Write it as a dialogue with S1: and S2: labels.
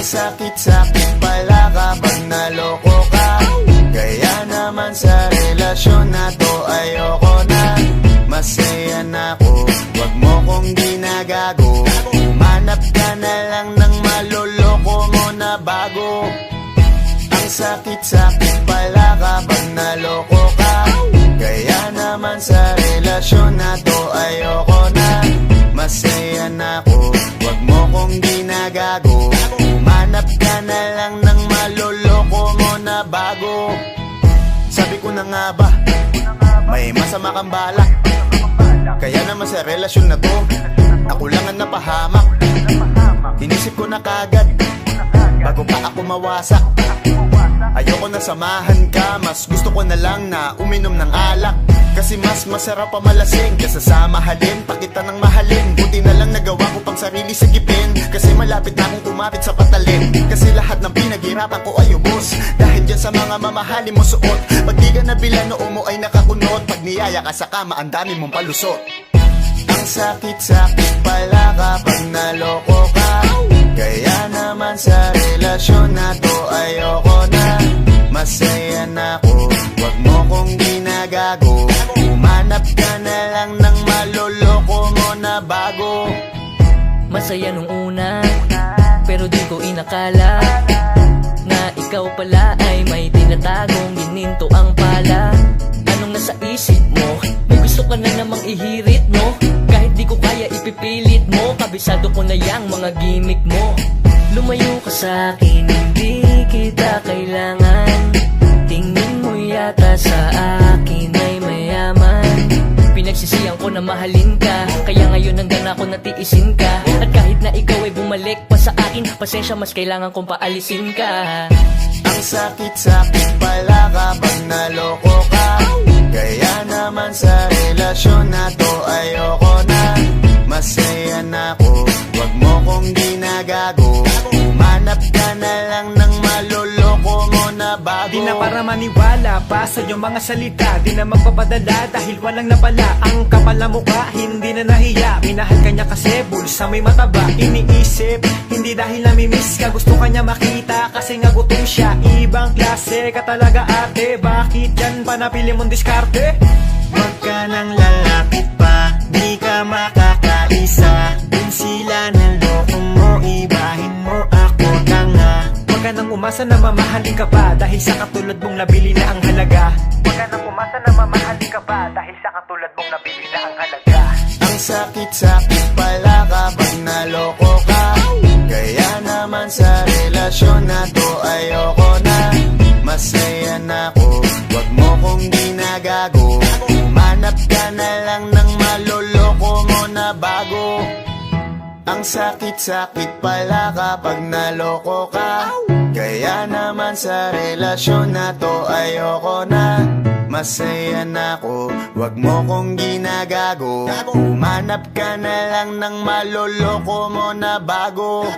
S1: Ang sakit-sakit pala kapag naloko ka. Kaya naman sa relasyon na to ayoko na. Masaya na ako, wag mo kong ginagago. Umanap ka na lang ng maloloko mo na bago. Ang sakit-sakit pala kapag naloko ka. Kaya naman sa relasyon na to ayoko mo na bago. Sabi ko na nga ba, may masama kang balak Kaya naman sa relasyon na to, ako lang ang napahamak. Inisip ko na kagad, bago pa ako mawasak Ayoko na samahan ka, mas gusto ko na lang na uminom ng alak Kasi mas masarap pa malasing. Kesa sa mahalin, pakita ng mahalin. Buti na lang nagawa ko pang sarili sa gipin. Kasi malapit na akong kumapit sa patalin. Kasi lahat ng pinaghirapan ko ay ubos. Dahil dyan sa mga mamahalin mo suot. Pag di ka nabila noo mo ay nakakunot. Pag niyaya ka sa kama, ang dami mong palusot. Ang sakit-sakit pala kapag naloko ka. Kaya naman sa relasyon na Masaya
S2: nung una Pero di ko inakala Na ikaw pala ay may tinatagong gininto ang pala Anong nasa isip mo? May gusto ka na namang ihirit no? Kahit di ko kaya ipipilit mo Kabisado ko na yang mga gimmick mo Lumayo ka sa akin, hindi ko na mahalin ka. Kaya ngayon hanggang ako natiisin ka. At kahit na ikaw ay bumalik pa sa akin Pasensya mas kailangan kong paalisin ka.
S1: Ang sakit-sakit pala kapag naloko ka. Kaya naman sa relasyon na to
S3: Di na para maniwala pa sa iyong mga salita. Di na magpapadala dahil walang napala. Ang kapal na mukha, hindi na nahiya. Minahal ka niya kasi bulsa may mataba. Iniisip, hindi dahil namimiss ka. Gusto ka niya makita kasi nga gutom siya. Ibang klase ka talaga ate. Bakit yan pa napili mong diskarte?
S1: Huwag
S3: nang umasa na mamahalin ka pa Dahil sa katulad mong nabili na ang halaga. Huwag ka nang umasa na mamahalin ka pa Dahil sa katulad mong nabili na ang halaga.
S1: Ang sakit-sakit pala kapag naloko ka. Kaya naman sa relasyon na to ayoko na. Masaya na ako, wag mo kong ginagago Umanap ka na lang ng maloloko mo na bago. Ang sakit-sakit pala kapag naloko ka Kaya naman sa relasyon na to. Ayoko na. Masaya na ako, wag mo kong ginagago. Umanap ka na lang ng maloloko mo na bago